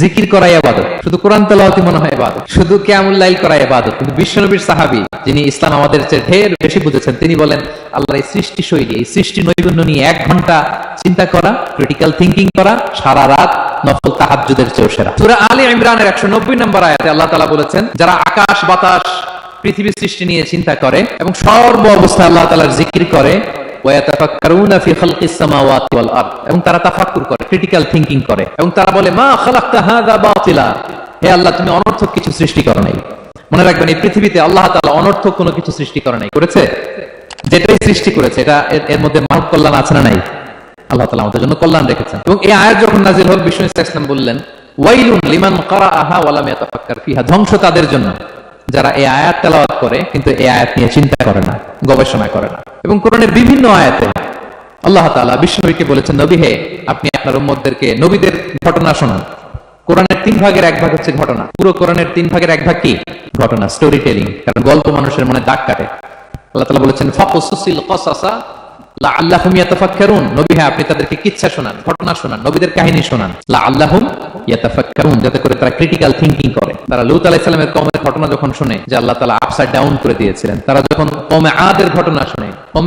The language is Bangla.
জিকির করাই আবাদত শুধু কোরআন তেলাওয়াতি মনে হয় আবাদত শুধু কিয়ামুল্লাইল করাই আবাদত কিন্তু বিশ্বনবীর সাহাবী, যিনি ইসলাম আমাদের চেয়ে ঢের বেশি বুঝেছেন, তিনি বলেন, আল্লাহর এই সৃষ্টি শৈলী এই সৃষ্টি নৈপুণ্য নিয়ে এক ঘণ্টা চিন্তা করা ক্রিটিক্যাল থিঙ্কিং করা, সারা রাত নফল তাহাজ্জুদের চেয়েও সেরা। সূরা আলী ইমরানের 190 নম্বর আয়াতে আল্লাহ তাআলা বলেছেন, যারা আকাশ বাতাস পৃথিবী সৃষ্টি নিয়ে চিন্তা করে এবং সর্ব অবস্থায় আল্লাহ তাআলার জিকির করে এবং তারা তাফাক্কুর করে ক্রিটিক্যাল থিংকিং করে। এবং তারা বলে, মা খালাকতা হে আল্লাহ, তুমি অনর্থক কিছু সৃষ্টি করো নাই। মনে রাখবেন, এই পৃথিবীতে আল্লাহ অনর্থক কোনো কিছু সৃষ্টি করে নাই। করেছে? যেটাই সৃষ্টি করেছে, এটা এর- মধ্যে মানব কল্যাণ আছে না নাই? আল্লাহ আমাদের জন্য কল্যাণ রেখেছেন। এবং এই যখন হল, বিষ্ণু ইসলাম বললেন, ওয়াইলুন লিমান ফিহা। ধ্বংস তাদের জন্য। যারা এই আয়াত তেলাওয়াত করে, কিন্তু এই আয়াত নিয়ে চিন্তা করে না, গবেষণা করে না। এবং কোরআনের বিভিন্ন আয়াতে আল্লাহ তাআলা বিষ্ণুকে বলেছেন, নবী হে, আপনি আপনার উম্মতদেরকে নবীদের ঘটনা শোনান। কোরআনের তিন ভাগের এক ভাগ হচ্ছে ঘটনা। পুরো কোরআনের তিন ভাগের এক ভাগ কি? ঘটনা স্টোরি টেলিং কারণ গল্প মানুষের মনে দাগ কাটে। আল্লাহ তালা বলেছেন, ফাকুসুসিল কসাসা লাআল্লাহুম ইয়াতাফাক্কারুন। নবী হ্যাঁ আপনি তাদেরকে কিচ্ছা শোনান, ঘটনা শোনান, নবীদের কাহিনী শোনান। লাআল্লাহুম ইয়াতাফাক্কারুন, যাতে করে তারা ক্রিটিক্যাল থিংকিং করে। তারা লুত আলাইহিস সালামের কওমের ঘটনা যখন শুনে, যে আল্লাহ তালা আপসাইড ডাউন করে দিয়েছিলেন, তারা যখন কমে আদের ঘটনা শুনে, কওমে